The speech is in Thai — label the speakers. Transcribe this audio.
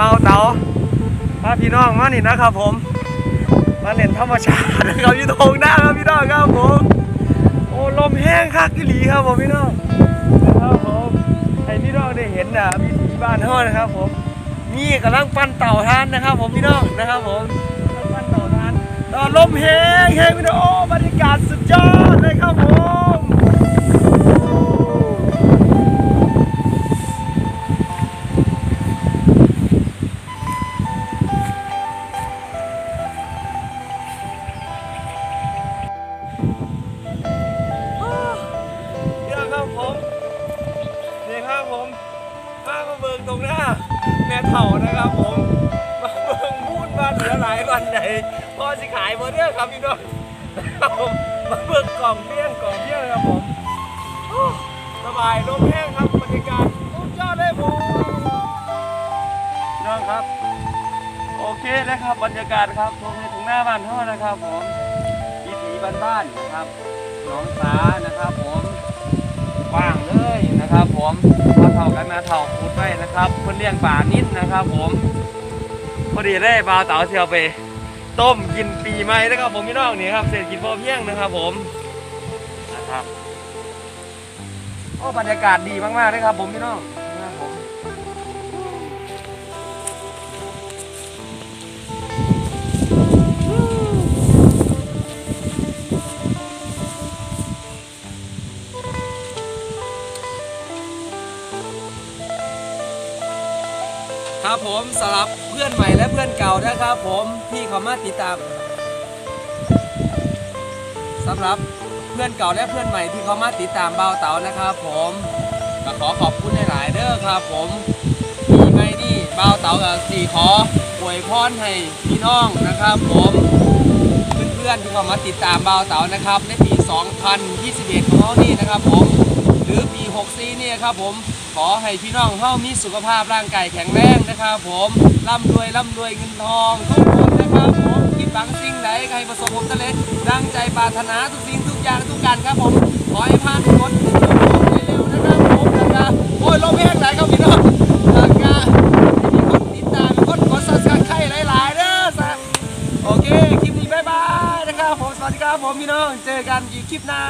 Speaker 1: เปาเต๋าพาพี่น้องมานี่นะครับผม มาเล่นธรรมชาตินะครับอยู่ตรงหน้าครับพี่น้องครับผม โอ้ลมแห้งคักอีหลีครับผมพี่น้องนะครับผมให้พี่น้องได้เห็นนะวิถีบ้านเฮานะครับผม นี่กำลังปั้นเต่าทานนะครับ ผมพี่น้องนะครับผมกำลังปั้นเต่าทานตอนลมแห้งแห้งพี่น้องโอ้บรรยากาศสุดยอดเลยครับผม พี่น้องครับผมนี่ครับผมมามาเบิกตรงหน้าแม่เถ่านะครับผมมาเบิกพูดมาเหลือหลายวันไหนพอสิขายหมดเด้อครับพี่น้องนครับผมมาเบิกกล่องเพี้ยงกล่องเพี้ยงครับผมสบายลมแห้งครับบรรยากาศสุดยอดเลยผมพี่น้องครับ โอเคนะครับบรรยากาศครับตรงนี้ตรงหน้าบ้านเท่านะครับผม บ้านๆนะครับหนองสานะครับ ผมกว้างเลยนะครับ ผมพอเท่ากันนะเท่าพูดไว้นะครับเพื่อนเลี้ยงป่านิดนะครับ ผมพอดีได้ปลาเต๋าเชียวไป ต้มกินปีใหม่นะครับ ผมพี่น้องนี่ครับเศรษฐกิจพอเพียงนะครับ ผมนะครับโอ้บรรยากาศดีมากๆเลยครับ ผมพี่น้อง ครับผมสำหรับเพื่อนใหม่และเพื่อนเก่านะครับผมที่เขามาติดตามสำหรับเพื่อนเก่าและเพื่อนใหม่ที่เขามาติดตามเบาเต๋านะครับ ผมก็ขอขอบคุณหลายๆเด้อครับ ผมปีใหม่นี่เบาเต๋ากับสี่ขออวยพรให้พี่น้องนะครับ ผมเพื่อนๆที่เขามาติดตามเบาเต๋านะครับในปี 2021 ของเรานี่นะครับ ผมหรือปี 64นี่ครับผม อให้พี่น้องเฮามีสุขภาพร่างกายแข็งแรงนะครับผมร่ำรวยร่ำรวยเงินทองทุกคนนะครับผมคิดหวังสิ่งใดให้ประสบผลสำเร็จดังใจปรารถนาทุกสิ่งทุกอย่างทุกการครับผมขอให้ผ่านพ้นเร็วๆนะครับผมนะครับโอ้ยลมแห้งไหลครับพี่น้องนะครับมีคนติดตามมีคนกดซับสไครต์หลายๆเด้อสักโอเคคลิปนี้บ๊ายบายนะครับผมสวัสดีครับผมพี่น้องเจอกันอีกคลิปหน้า